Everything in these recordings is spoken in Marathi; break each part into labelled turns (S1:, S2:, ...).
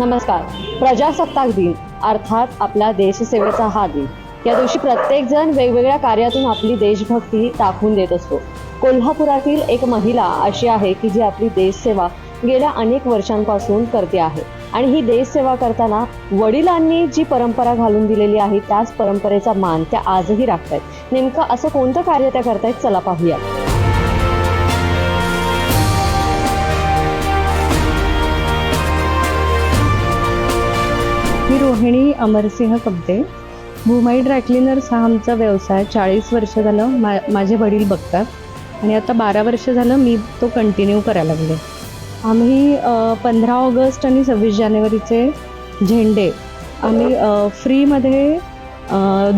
S1: नमस्कार. प्रजासत्ताक दिन अर्थात आपला देशसेवेचा हा दिन. या दिवशी प्रत्येक जण वेगवेगळ्या कार्यातून आपली देशभक्ती दाखवून देत असतो. कोल्हापुरातील एक महिला अशी आहे की जी आपली देशसेवा गेल्या अनेक वर्षांपासून करते आहे. आणि ही देशसेवा करताना वडिलांनी जी परंपरा घालून दिलेली आहे त्याच परंपरेचा मान त्या आजही राखतायत. नेमकं असं कोणतं कार्य त्या करतायत चला पाहूया.
S2: मी रोहिणी अमरसिंह कब्दे भूमाई ड्रायक्लिनर्स हा आमचा व्यवसाय. चाळीस वर्ष झालं मा माझे वडील बघतात. आणि आता बारा वर्ष झालं मी तो कंटिन्यू करायला लागले. आम्ही पंधरा ऑगस्ट आणि सव्वीस जानेवारीचे झेंडे आम्ही फ्रीमध्ये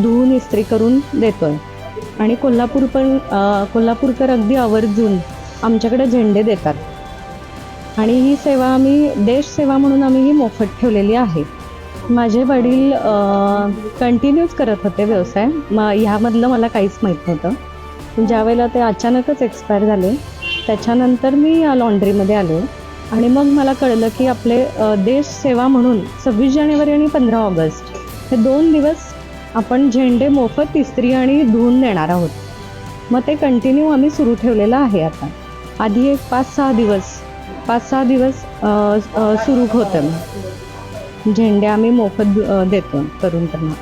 S2: धुवून इस्त्री करून देतो आहे आणि कोल्हापूर पण कोल्हापूरकर अगदी आवर्जून आमच्याकडे झेंडे देतात. आणि ही सेवा आम्ही देश सेवा म्हणून आम्ही ही मोफत ठेवलेली आहे. माझे वडील कंटिन्यूच करत होते व्यवसाय. म ह्यामधलं मला काहीच माहीत नव्हतं. ज्या वेळेला ते अचानकच एक्सपायर झाले त्याच्यानंतर मी लॉन्ड्रीमध्ये आले. आणि मग मला कळलं की आपले देश सेवा म्हणून सव्वीस जानेवारी आणि पंधरा ऑगस्ट हे दोन दिवस आपण झेंडे मोफत इस्त्री आणि धुवून देणार आहोत. मग ते कंटिन्यू आम्ही सुरू ठेवलेलं आहे आता. आधी एक पाच सहा दिवस पाच सहा दिवस सुरू होतं. झेंडे आम्ही मोफत देतो करून त्यांना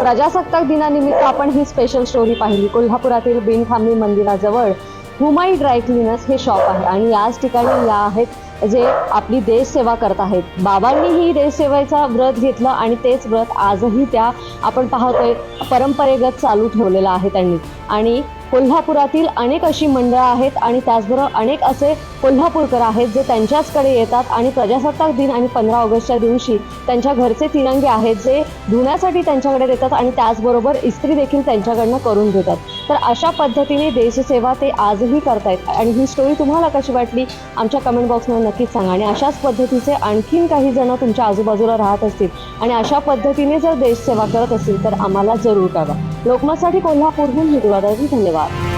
S1: प्रजासत्ताक दिनानिमित्त आपण ही स्पेशल स्टोरी पाहिली. कोल्हापुरातील बिनखांबी मंदिराजवळ हुमाई ड्राय क्लीनर्स हे शॉप आहे आणि याच ठिकाणी या आहेत जे आपली देशसेवा करत आहेत. बाबांनी ही देशसेवेचा व्रत घेतलं आणि तेच व्रत आजही त्या आपण पाहतोय परंपरेगत चालू ठेवलेलं आहे त्यांनी. आणि कोल्हापुरातील अनेक अशी मंडळं आहेत आणि त्याचबरोबर अनेक असे कोल्हापूरकर आहेत जे त्यांच्याचकडे येतात आणि प्रजासत्ताक दिन आणि पंधरा ऑगस्टच्या दिवशी त्यांच्या घरचे तिरंगे आहेत जे धुण्यासाठी त्यांच्याकडे देतात आणि त्याचबरोबर इस्त्री देखील त्यांच्याकडनं करून घेतात. तर अशा पद्धतीने देशसेवा ते आजही करतायत आणि ही स्टोरी तुम्हाला कशी वाटली? आमच्या कमेंट बॉक्समध्ये नक्कीच सांगा आणि अशाच पद्धतीचे आणखीन काही जण तुमच्या आजूबाजूला राहत असतील आणि अशा पद्धतीने जर देशसेवा करत असतील तर आम्हाला जरूर कळवा. लोकमतसाठी कोल्हापूरहून मी धन्यवाद.